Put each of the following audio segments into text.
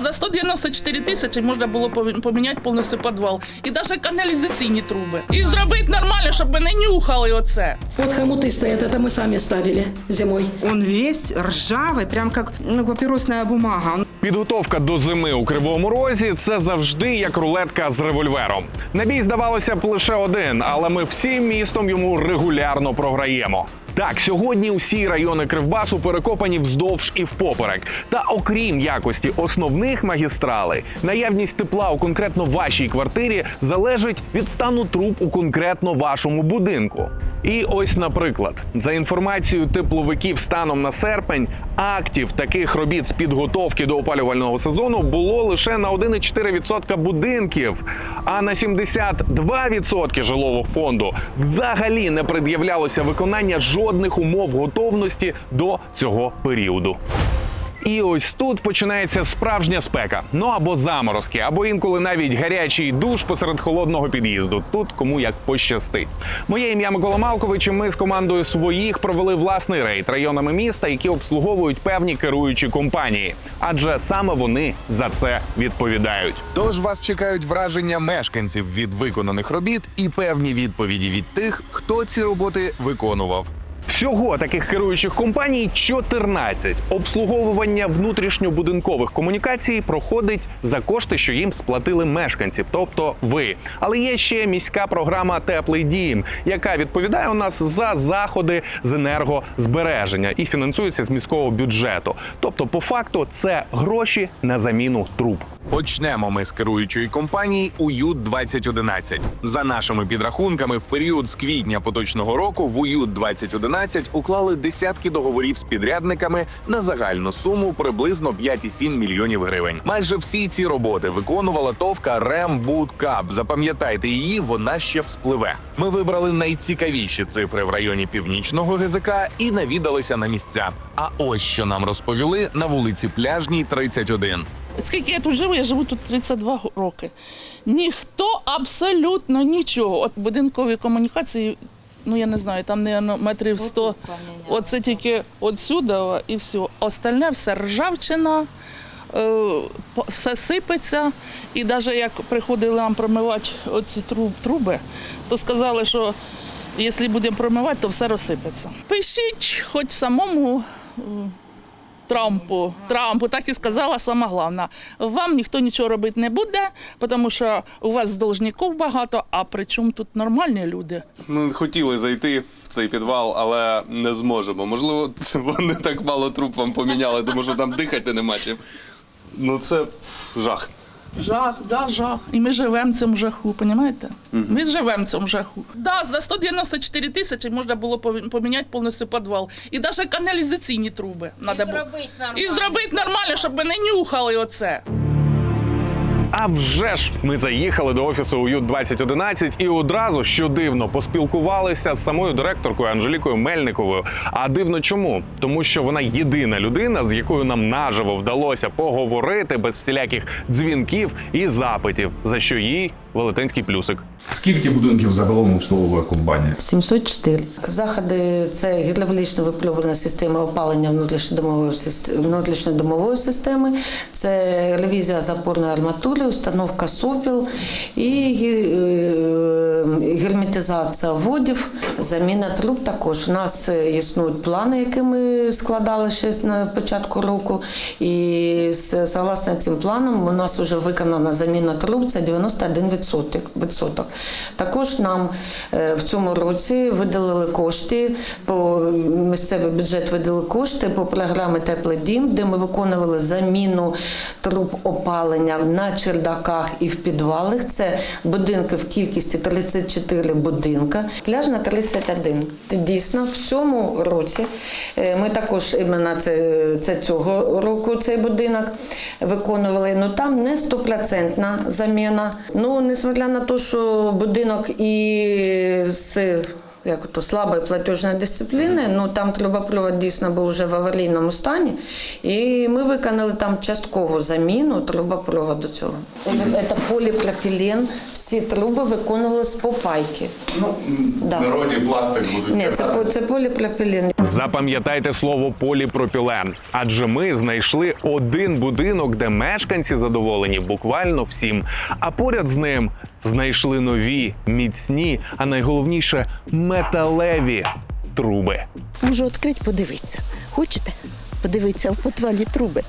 За 194 тисячі можна було пові- поміняти повністю підвал. І навіть каналізаційні труби. І зробити нормально, щоб не нюхали оце. Вот хомуты стоят, это мы сами ставили зимой. Он весь ржавый, прям как ну, папиросная бумага. Он Підготовка до зими у кривому розі це завжди як рулетка з револьвером. Набій здавалося б лише один, але ми всім містом йому регулярно програємо. Так, сьогодні усі райони Кривбасу перекопані вздовж і впоперек. Та окрім якості основних магістралей, наявність тепла у конкретно вашій квартирі залежить від стану труб у конкретно вашому будинку. І ось, наприклад, за інформацією тепловиків станом на серпень, актів таких робіт з підготовки до опалювального сезону було лише на 1,4% будинків, а на 72% жилого фонду взагалі не пред'являлося виконання жодних умов готовності до цього періоду. І ось тут починається справжня спека. Ну або заморозки, або інколи навіть гарячий душ посеред холодного під'їзду. Тут кому як пощастить. Моє ім'я Микола Малкович. і Ми з командою своїх провели власний рейд районами міста, які обслуговують певні керуючі компанії, адже саме вони за це відповідають. Тож вас чекають враження мешканців від виконаних робіт і певні відповіді від тих, хто ці роботи виконував. Всього таких керуючих компаній 14. Обслуговування внутрішньобудинкових комунікацій проходить за кошти, що їм сплатили мешканці, тобто ви. Але є ще міська програма Теплий дім, яка відповідає у нас за заходи з енергозбереження і фінансується з міського бюджету. Тобто, по факту, це гроші на заміну труб. Почнемо ми з керуючої компанії уют 2011 За нашими підрахунками, в період з квітня поточного року в уют 2011 уклали десятки договорів з підрядниками на загальну суму приблизно 5,7 мільйонів гривень. Майже всі ці роботи виконувала товка Рембудкап. Запам'ятайте її, вона ще вспливе. Ми вибрали найцікавіші цифри в районі північного ГЗК і навідалися на місця. А ось що нам розповіли на вулиці Пляжній, 31. Скільки я тут живу, я живу тут 32 роки. Ніхто абсолютно нічого. От будинкові комунікації, ну я не знаю, там не метрів 100. Оце тільки от сюди і все. Остальне все ржавчина. е, Все сипеться, і навіть як приходили нам промивати оці труби, то сказали, що якщо будемо промивати, то все розсипеться. Пишіть хоч самому е, Трампу, Трампу, так і сказала сама головна. Вам ніхто нічого робити не буде, тому що у вас должників багато, а при чому тут нормальні люди. Ми хотіли зайти в цей підвал, але не зможемо. Можливо, це вони так мало труп вам поміняли, тому що там дихати нема чим. Ну це жах. Жах, да, жах. І ми живемо цим цьому жаху, розумієте? Ми живемо цим жаху. Да, за 194 тисячі можна було поміняти повністю підвал. І навіть каналізаційні труби треба було. І зробити нормально, щоб не нюхали оце. А вже ж ми заїхали до офісу уют 2011 і одразу, що дивно, поспілкувалися з самою директоркою Анжелікою Мельниковою. А дивно чому? Тому що вона єдина людина, з якою нам наживо вдалося поговорити без всіляких дзвінків і запитів, за що їй велетенський плюсик. Скільки будинків загалом обслуговує компанія? 704. Заходи це гідравлічно виплювальна система опалення внутрішньодомової системи, внутрішньодомової системи, це ревізія запорної арматури, установка сопіл і е, герметизація водів, заміна труб також. У нас е, існують плани, які ми складали ще на початку року. І з- согласно цим планам у нас вже виконана заміна труб, це 91%. Відсоток. Також нам е, в цьому році виділили кошти, по місцевий бюджет виділили кошти по програмі Теплий дім, де ми виконували заміну труб опалення на чердаках і в підвалах. Це будинки в кількості 34 будинка, пляжна 31. Дійсно, в цьому році е, ми також іменно це, це цього року цей будинок виконували. Ну там не стопроцентна заміна. Ну, несмотря на те, що будинок і з як то слабої платежної дисципліни, ну там трубопровод дійсно був вже в аварійному стані, і ми виконали там часткову заміну трубопроводу цього. Це поліпропілен, всі труби виконувалися по пайки. Ну, Да. народі пластик будуть Ні, це, по- це поліпропілен. Запам'ятайте слово поліпропілен, адже ми знайшли один будинок, де мешканці задоволені буквально всім. А поряд з ним знайшли нові, міцні, а найголовніше металеві труби. Можу відкрити, подивитися. Хочете? Подивитися в підвалі труби.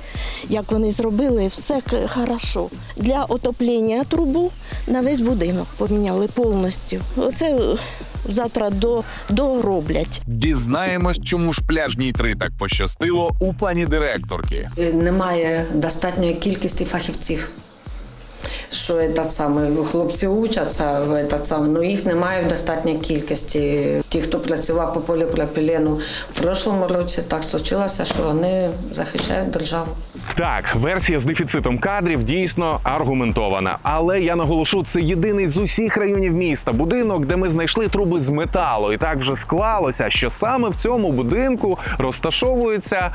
Як вони зробили, все хорошо. Для отоплення трубу на весь будинок поміняли повністю. Оце е, завтра до, дороблять. Дізнаємось, чому ж пляжній три так пощастило у пані директорки. Е, Немає достатньої кількості фахівців. Що этот саме, хлопці учаться в этот саме, ну їх немає в достатній кількості. Ті, хто працював по поліпропілену в прошлому році, так случилося, що вони захищають державу. Так, версія з дефіцитом кадрів дійсно аргументована. Але я наголошу, це єдиний з усіх районів міста будинок, де ми знайшли труби з металу. І так вже склалося, що саме в цьому будинку розташовується.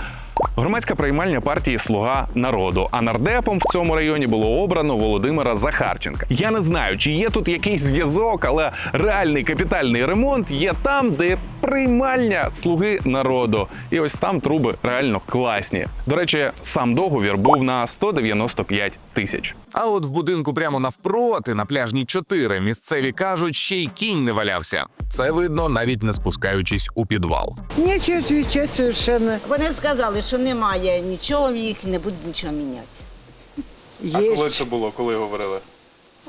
Громадська приймальня партії Слуга народу. А нардепом в цьому районі було обрано Володимира Захарченка. Я не знаю, чи є тут якийсь зв'язок, але реальний капітальний ремонт є там, де приймальня слуги народу. І ось там труби реально класні. До речі, сам договір був на 195 тисяч. А от в будинку прямо навпроти, на пляжній 4, місцеві кажуть, ще й кінь не валявся. Це видно, навіть не спускаючись у підвал. Нечего отвечать совершенно. Вони сказали, що немає нічого, їх не будуть нічого міняти. А Є коли це було, коли говорили?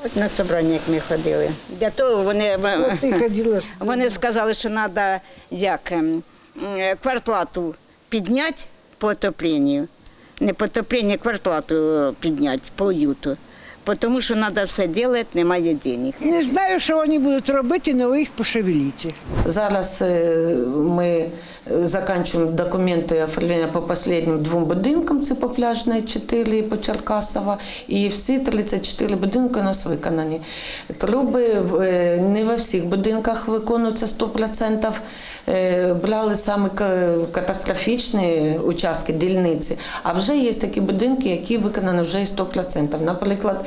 От на собрання, як ми ходили. Для того вони, ты ходила. вони сказали, що треба як ем, е, квартплату підняти по отопленню. Не по отопленню, а квартплату підняти по уюту. Тому що треба все робити, немає денег. Не знаю, що вони будуть робити, але ви їх пошевеліть. Зараз е, ми е, закінчуємо документи оформлення по останнім двом будинкам, це по пляжної 4 і по Черкасова. І всі 34 будинки у нас виконані. Труби в- е, не во всіх будинках виконуються 100%. Е, Брали саме ка- катастрофічні участки, дільниці. А вже є такі будинки, які виконані вже і 100%. Наприклад,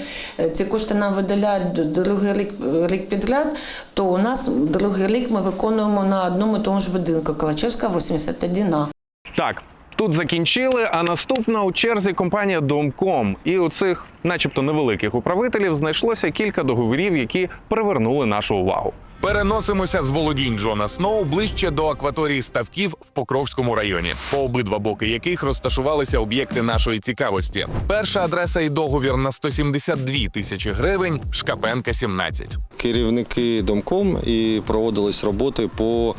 ці кошти нам виділяють другий рік, рік підряд, то у нас другий рік ми виконуємо на одному тому ж будинку Калачевська 81А. Так, тут закінчили. А наступна у черзі компанія Домком. І у цих, начебто, невеликих управителів знайшлося кілька договорів, які привернули нашу увагу. Переносимося з володінь Джона Сноу ближче до акваторії ставків в Покровському районі, по обидва боки яких розташувалися об'єкти нашої цікавості. Перша адреса і договір на 172 тисячі гривень. Шкапенка 17. керівники домком і проводились роботи по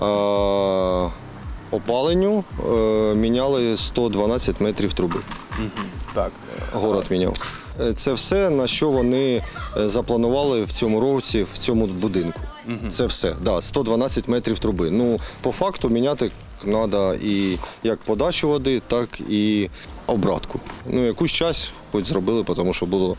е, опаленню. Е, міняли 112 метрів труби. Так. Город міняв. Е, Це все, на що вони е, запланували в цьому році, в цьому будинку. Це все. Да, 112 метрів труби. Ну, по факту міняти треба і як подачу води, так і обратку. Ну, якусь час хоч зробили, тому що було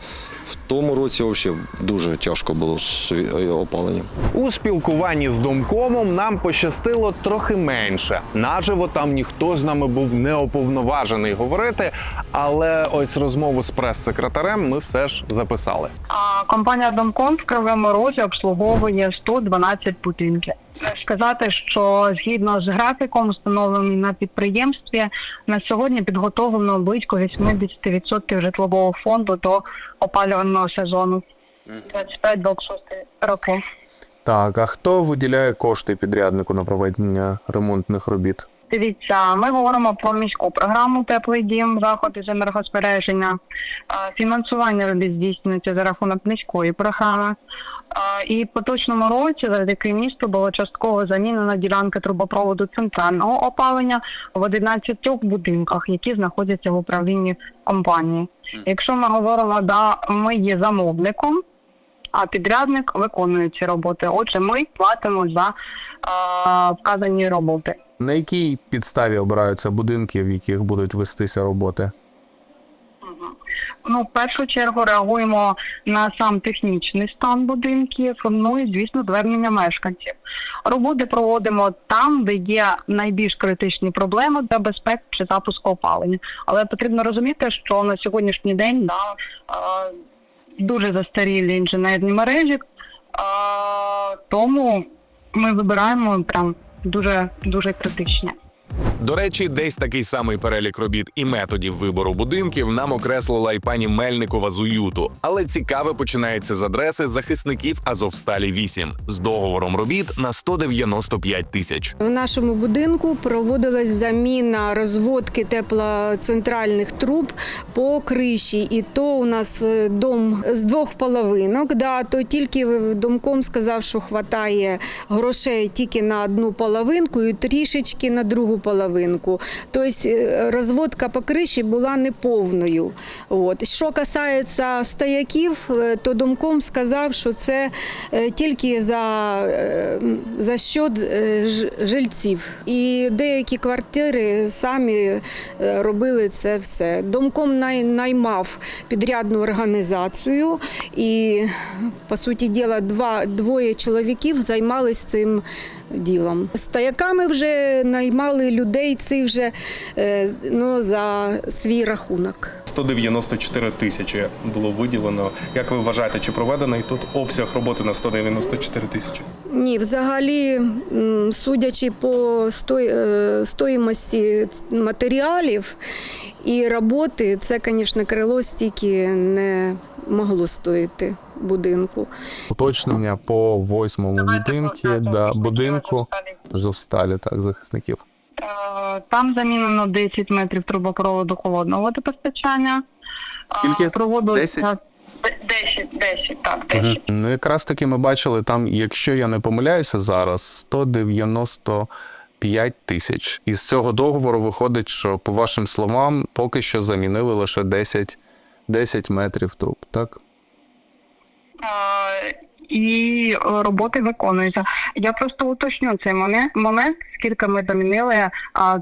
в тому році взагалі дуже тяжко було з е, опаленням. У спілкуванні з домкомом нам пощастило трохи менше. Наживо там ніхто з нами був не уповноважений говорити, але ось розмову з прес-секретарем ми все ж записали. А компанія Домкон в Кривому Розі обслуговує 112 будинків. Сказати, що згідно з графіком, встановленим на підприємстві, на сьогодні підготовлено близько 80% житлового фонду до опалювального сезону 25-26 року. Так, а хто виділяє кошти підряднику на проведення ремонтних робіт? Дивіться, ми говоримо про міську програму Теплий дім, заходи з енергозбереження. Фінансування робіт здійснюється за рахунок міської програми. І в поточному році завдяки місту було частково замінена ділянка трубопроводу центрального опалення в 11 будинках, які знаходяться в управлінні компанії. Якщо ми говоримо, да, ми є замовником, а підрядник виконує ці роботи. Отже, ми платимо за а, вказані роботи. На якій підставі обираються будинки, в яких будуть вестися роботи? Ну, в першу чергу реагуємо на сам технічний стан будинків, ну і звісно звернення мешканців. Роботи проводимо там, де є найбільш критичні проблеми для безпеки чи та пускоопалення. Але потрібно розуміти, що на сьогоднішній день да, дуже застарілі інженерні мережі, тому ми вибираємо прям duże, duże krytycznie. До речі, десь такий самий перелік робіт і методів вибору будинків нам окреслила й пані Мельникова з уюту. Але цікаве починається з адреси захисників Азовсталі 8 з договором робіт на 195 тисяч. В нашому будинку проводилась заміна розводки теплоцентральних труб по криші. І то у нас е, дом з двох половинок. Да, то тільки домком сказав, що вистачає грошей тільки на одну половинку і трішечки на другу половинку. Тобто е, розводка по криші була неповною. От. Що касається стояків, е, то домком сказав, що це е, тільки за, за счет жильців. І деякі квартири самі робили це все. Домком наймав підрядну організацію, і, по суті діла, два, двоє чоловіків займалися цим ділом. Стояками вже наймали людей цих же е, ну, за свій рахунок. 194 тисячі було виділено. Як ви вважаєте, чи проведений тут обсяг роботи на 194 тисячі? Ні, взагалі, судячи по е, стоїмості матеріалів і роботи, це, звісно, крило стільки не могло стоїти будинку. Уточнення по восьмому будинку, да, будинку Жовсталі, так, захисників. Е, Там замінено 10 метрів трубопроводу холодного водопостачання. Скільки? Проводилося 10? 10, 10, так, 10. Угу. Ну, якраз таки ми бачили там, якщо я не помиляюся зараз, 195 тисяч. Із цього договору виходить, що, по вашим словам, поки що замінили лише 10, 10 метрів труб, так? І роботи виконуються. Я просто уточню цей момент, момент скільки ми замінили а,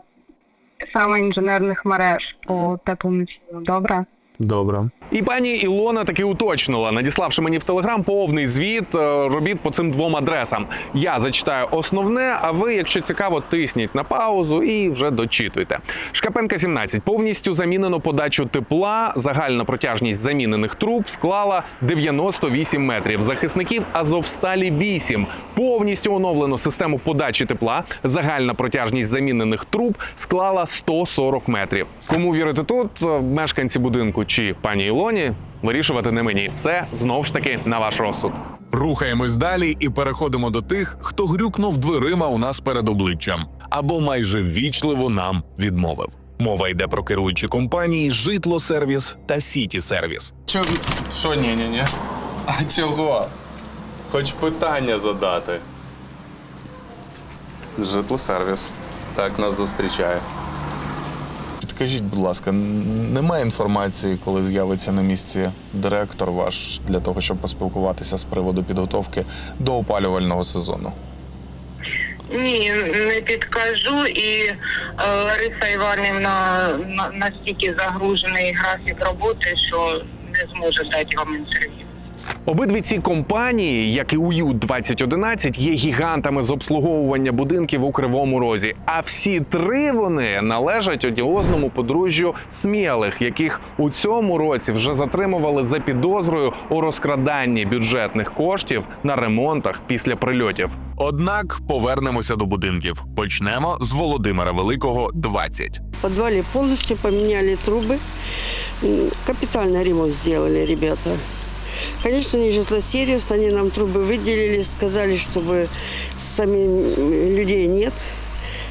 саме інженерних мереж по теплому. Добре? Добре. І пані Ілона таки уточнила, надіславши мені в телеграм повний звіт е, робіт по цим двом адресам. Я зачитаю основне, а ви, якщо цікаво, тисніть на паузу і вже дочитуйте. Шкапенка 17. Повністю замінено подачу тепла. Загальна протяжність замінених труб склала 98 метрів. Захисників Азовсталі 8. Повністю оновлено систему подачі тепла. Загальна протяжність замінених труб склала 140 метрів. Кому вірити тут, мешканці будинку чи пані Ілоні, вирішувати не мені. Це знов ж таки на ваш розсуд. Рухаємось далі і переходимо до тих, хто грюкнув дверима у нас перед обличчям або майже ввічливо нам відмовив. Мова йде про керуючі компанії Житло Сервіс та Сіті Сервіс. Чого? Що ні, ні, ні? А чого? Хоч питання задати. Житлосервіс. Так нас зустрічає. Підкажіть, будь ласка, немає інформації, коли з'явиться на місці директор ваш для того, щоб поспілкуватися з приводу підготовки до опалювального сезону? Ні, не підкажу. І е, Лариса Іванівна настільки загружений графік роботи, що не зможе дати вам інтерв'ю. Обидві ці компанії, як і уют 2011, є гігантами з обслуговування будинків у кривому розі. А всі три вони належать одіозному подружжю смілих, яких у цьому році вже затримували за підозрою у розкраданні бюджетних коштів на ремонтах після прильотів. Однак повернемося до будинків. Почнемо з Володимира Великого, 20. В подвале полностью поменяли трубы. М, Капитальный ремонт сделали ребята. Конечно, не жилсервис, они нам трубы выделили, сказали, чтобы самих людей нет.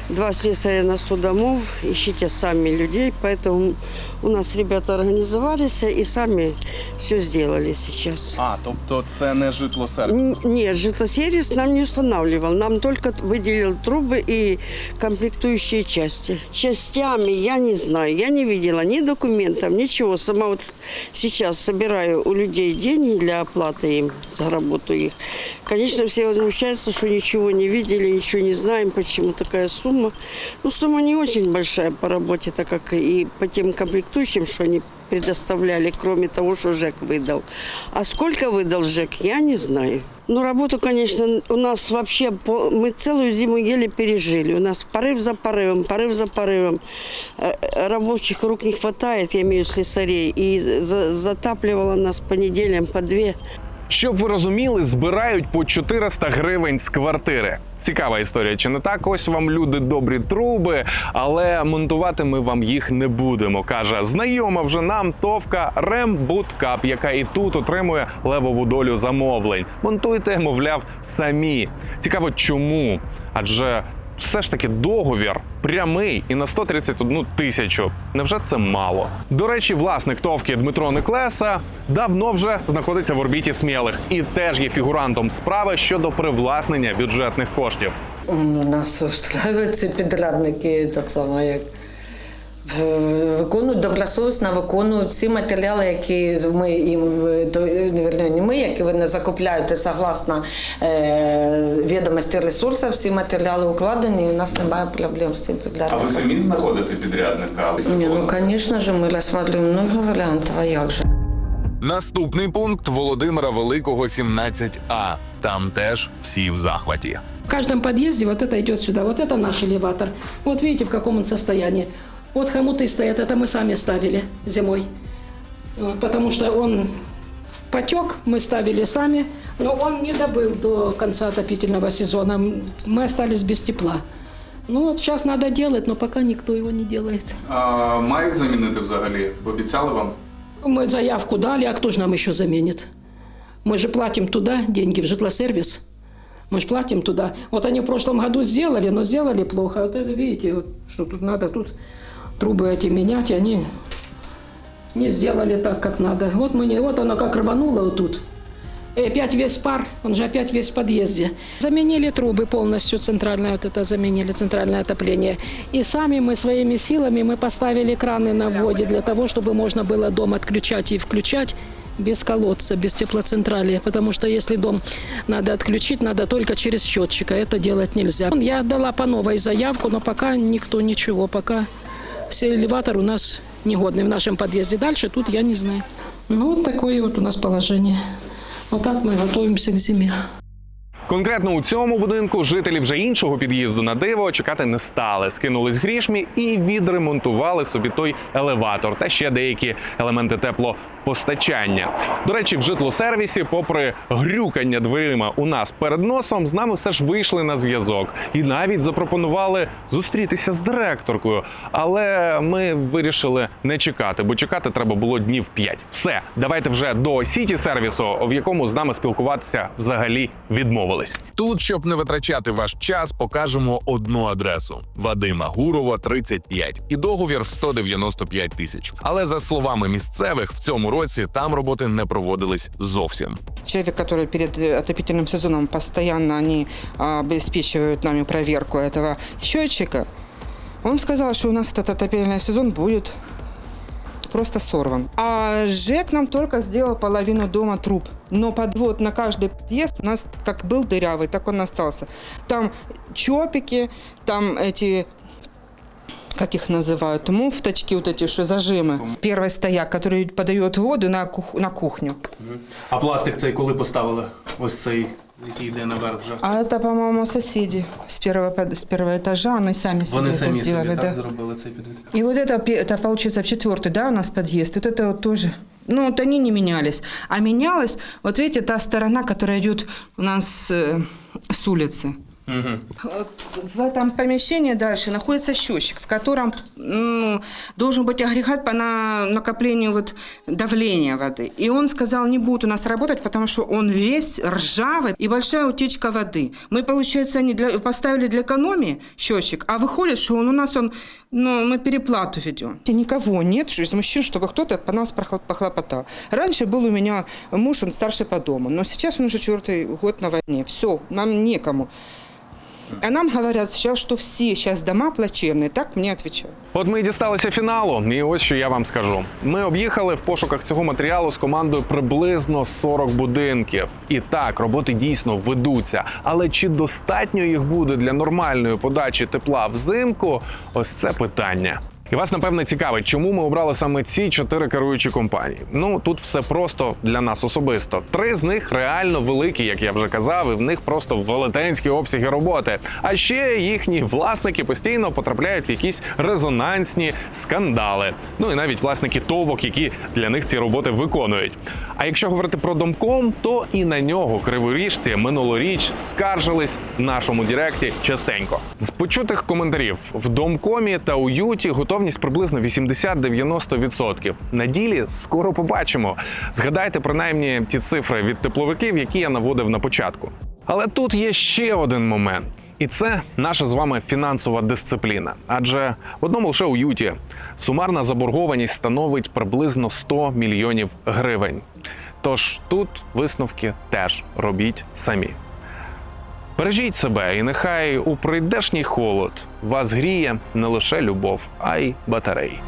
Два слесаря на 100 домов, ищите сами людей, поэтому у нас ребята организовались и сами все сделали сейчас. А, тобто це не житлосервіс. Н- Нет, жилсервис нам не устанавливал. Нам только выделил трубы и комплектующие части. Частями я не знаю. Я не видела ни документов, ничего. Сама вот сейчас собираю у людей деньги для оплаты им за работу их. Конечно, все возмущаются, что ничего не видели, ничего не знаем, почему такая сумма. Ну, сумма не очень большая по работе, так как и по тем комплектующим, что они предоставляли, кроме того, что ЖЭК выдал. А сколько выдал ЖЭК, я не знаю. Ну, работу, конечно, у нас вообще... по- Мы целую зиму еле пережили. У нас порыв за порывом, порыв за порывом. Э, э, Рабочих рук не хватает, я имею в виду слесарей. И за- затапливало нас по неделям по две. Щоб ви розуміли, збирають по 400 гривень з квартири. Цікава історія, чи не так? Ось вам люди добрі труби, але монтувати ми вам їх не будемо. каже знайома вже нам товка Рембуткап, яка і тут отримує левову долю замовлень. Монтуйте, мовляв, самі. Цікаво, чому? Адже все ж таки договір прямий і на 131 тисячу. Невже це мало? До речі, власник товки Дмитро Неклеса давно вже знаходиться в орбіті смілих і теж є фігурантом справи щодо привласнення бюджетних коштів. У Нас влаштовують ці підрядники, так само як виконують добросовісно виконують всі матеріали, які ми їм е, то, е, вірні, не ми, які вони закупляють і согласно е, відомості ресурсів, всі матеріали укладені, і у нас немає проблем з цим підрядником. знаходите підрядника? Ні, ну, звісно ж, ми розглядаємо много варіантів, а як же? Наступний пункт Володимира Великого 17А. Там теж всі в захваті. В каждом подъезде вот это идет сюда. Вот это наш элеватор. Вот видите, в каком он состоянии. Вот хомуты стоят, это мы сами ставили зимой. Вот, Потому что он потек, мы ставили сами, но он не добыл до конца отопительного сезона. Мы остались без тепла. Ну вот сейчас надо делать, но пока никто его не делает. А, мають замінити взагалі? Обіцяли вам? Мы заявку дали, а кто же нам еще заменит? Мы же платим туда деньги, в житлосервис. Мы же платим туда. Вот они в прошлом году сделали, но сделали плохо. Вот это видите, вот, что тут надо, тут трубы эти менять, они не сделали так, как надо. Вот, мы не, вот оно как рвануло вот тут. И опять весь пар, он же опять весь в подъезде. Заменили трубы полностью, центральное вот это заменили, центральное отопление. И сами мы своими силами мы поставили краны на вводе для того, чтобы можно было дом отключать и включать без колодца, без теплоцентрали. Потому что если дом надо отключить, надо только через счетчика. Это делать нельзя. Я дала по новой заявку, но пока никто ничего. Пока элеватор у нас негодный в нашем подъезде. Дальше тут я не знаю. Ну, вот такое вот у нас положение. Вот так мы готовимся к зиме. Конкретно у цьому будинку жителі вже іншого під'їзду на диво чекати не стали. Скинулись грішмі і відремонтували собі той елеватор та ще деякі елементи теплопостачання. До речі, в житлосервісі, попри грюкання дверима у нас перед носом, з нами все ж вийшли на зв'язок і навіть запропонували зустрітися з директоркою. Але ми вирішили не чекати, бо чекати треба було днів 5. Все, давайте вже до сіті сервісу, в якому з нами спілкуватися взагалі відмовились. Тут, щоб не витрачати ваш час, покажемо одну адресу: Вадима Гурова, 35, і договір в 195 тисяч. Але за словами місцевих, в цьому році там роботи не проводились зовсім. Человек, который перед э, отопительным сезоном постоянно они а, обеспечивают нами проверку этого счетчика, он сказал, что у нас этот отопительный сезон будет просто сорван. А ЖЭК нам только сделал половину дома труб. Но подвод на каждый подъезд у нас как был дырявый, так он остался. Там чопики, там эти как их называют, муфточки вот эти, что зажимы. Первый стояк, который подает воду на, кух- на кухню. А пластик цей коли поставили? Ось цей, який йде наверх вже. А это, по-моему, соседи с первого, под- с первого этажа, они сами себе Вони это самі сделали. собі да. так зробили цей підвід. И вот это, пе- это получается четвертый, да, у нас подъезд. Вот это вот тоже. Ну, вот они не менялись. А менялась, вот видите, та сторона, которая идет у нас э, с улицы. Вот В этом помещении дальше находится счетчик, в котором ну, должен быть агрегат по на- накоплению вот давления воды. И он сказал, не будет у нас работать, потому что он весь ржавый и большая утечка воды. Мы, получается, не для, поставили для экономии счетчик, а выходит, что он у нас, он, ну, мы переплату ведем. Никого нет что из мужчин, чтобы кто-то по нас похлопотал. Раньше был у меня муж, он старший по дому, но сейчас он уже четвертый год на войне. Все, нам некому. А нам говорят сейчас, что все сейчас дома плачевные. Так мне отвечают. От ми і дісталися фіналу, і ось що я вам скажу. Ми об'їхали в пошуках цього матеріалу з командою приблизно 40 будинків. І так, роботи дійсно ведуться. Але чи достатньо їх буде для нормальної подачі тепла взимку? Ось це питання. І вас напевне цікавить, чому ми обрали саме ці чотири керуючі компанії. Ну тут все просто для нас особисто. Три з них реально великі, як я вже казав, і в них просто велетенські обсяги роботи. А ще їхні власники постійно потрапляють в якісь резонансні скандали. Ну і навіть власники товок, які для них ці роботи виконують. А якщо говорити про домком, то і на нього криворіжці минулоріч скаржились в нашому директі частенько. З почутих коментарів в домкомі та уюті готовність приблизно 80-90%. На ділі скоро побачимо. Згадайте принаймні ті цифри від тепловиків, які я наводив на початку. Але тут є ще один момент. І це наша з вами фінансова дисципліна. Адже в одному лише уюті сумарна заборгованість становить приблизно 100 мільйонів гривень. Тож тут висновки теж робіть самі. Бережіть себе, і нехай у прийдешній холод вас гріє не лише любов, а й батареї.